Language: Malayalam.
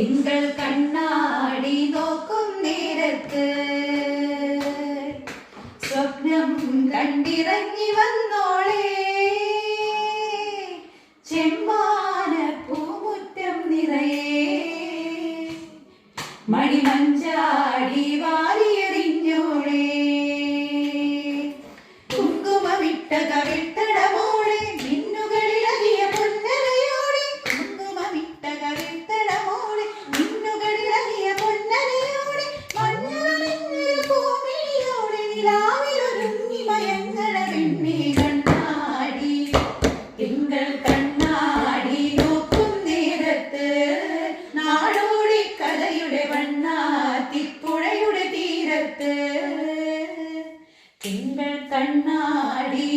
തിങ്കൾ കണ്ണാടി നോക്കും നേരത്ത്. സ്വപ്നം കണ്ടിറങ്ങി വന്നോളേ. ചെമ്മാന പൂമുറ്റം നിറയെ. മണിമഞ്ചാടി உங்கள் கண்ணாடி நோக்கும் நேரத்து நாடோடி கதையுடைய வண்ணா திப்புழையுடைய தீரத்து. திங்கள் கண்ணாடி